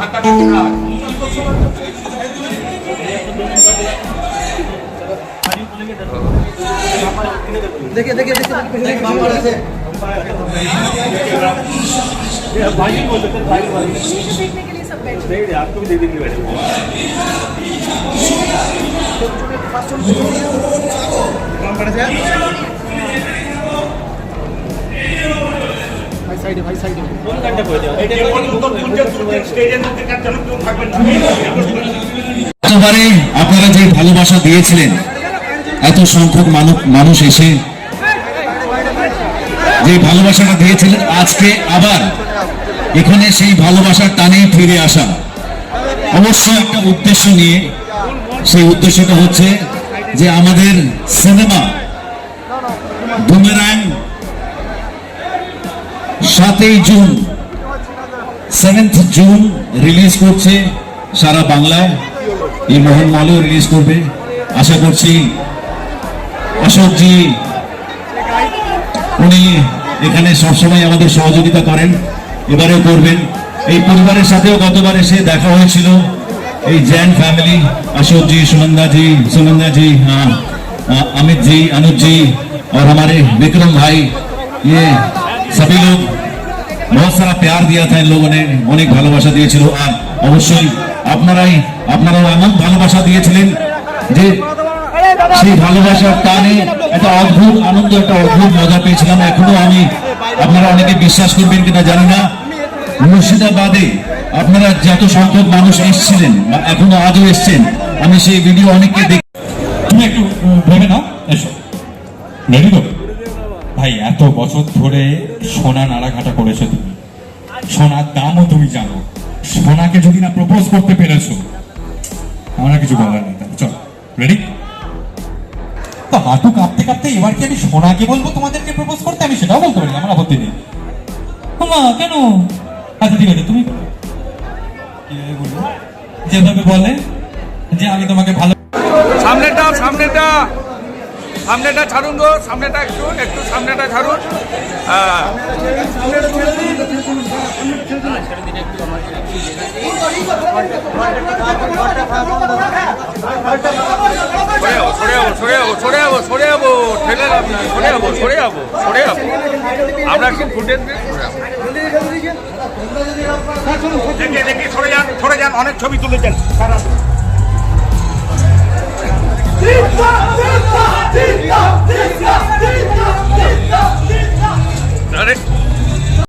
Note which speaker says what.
Speaker 1: ধাক্কা
Speaker 2: দেখে দেখে দেখে भाई बोलते
Speaker 3: थे भाई भाई नहीं आपको
Speaker 2: भी दे देंगे সাইডে ভাই সাইডে।
Speaker 4: আপনারা যে ভালোবাসা দিয়েছিলেন, এত সংখ্যক মানুষ এসে যে ভালোবাসাটা দিয়েছিলেন, আজকে আবার এখানে সেই ভালোবাসার টানেই ফিরে আসা। অবশ্য একটা উদ্দেশ্য নিয়ে, সেই উদ্দেশ্যটা হচ্ছে যে আমাদের সিনেমা বুমেরাং সাতই জুন সেভেন্থ জুন রিলিজ করছে সারা বাংলায়। এই মোহন মালও রিলিজ করবে। আশা করছি অশোকজি, উনি এখানে সবসময় আমাদের সহযোগিতা করেন, এবারেও করবেন। এই পরিবারের সাথেও গতবার এসে দেখা হয়েছিল। এই জ্যান ফ্যামিলি, অশোকজি जी सुनंदा হ্যাঁ অমিতজি অনুজি আর আমার বিক্রম ভাই जी और हमारे बहुत सारा प्यार दिया था इन लोगों ने অনেক ভালোবাসা দিয়েছিল আর অবশ্যই আপনারাই আপনারাও এমন ভালোবাসা দিয়েছিলেন যে সেই ভালোবাসার টানে একটা অদ্ভুত আনন্দ একটা অদ্ভুত মজা পেয়েছিলাম এখনো আমি আপনারা অনেকে বিশ্বাস করবেন কিনা জানি না মুর্শিদাবাদে আপনারা যত সংখ্যক মানুষ এসেছিলেন বা এখনো আজও এসছেন আমি সেই ভিডিও অনেককে দেখি
Speaker 5: তুমি একটু উম, ভেবে নাও এসো রেডি তো ভাই, এত বছর ধরে সোনা নাড়াঘাটা করেছ তুমি। সোনার দামও তুমি জানো। সোনাকে যদি না প্রপোজ করতে পেরেছ, আমার কিছু বলার নেই তাহলে। চল রেডি তো হাঁটু কাঁপতে কাঁপতে এবার কি আমি সোনাকে বলব তোমাদেরকে প্রপোজ করতে? আমি সেটাও বলতে পারি আমার আপত্তি নেই। মা, কেন? আচ্ছা ঠিক আছে, তুমি? যেভাবে বলে যে আমি তোমাকে ভালো
Speaker 1: সামনেটা সামনেটা সামনেটা ছাড়ুন গো সামনেটা একটু একটু সামনেটা ছাড়ুন। হ্যাঁ সরে যাব সরে যাব সরে যাব সরে যাব সরে যাব ঠেলে সরে যাব সরে যাব সরে যাব। আমরা কি ফুটেজ দেখে দেখে সরে যান সরে যান অনেক ছবি তুলেছেন।
Speaker 6: Tika.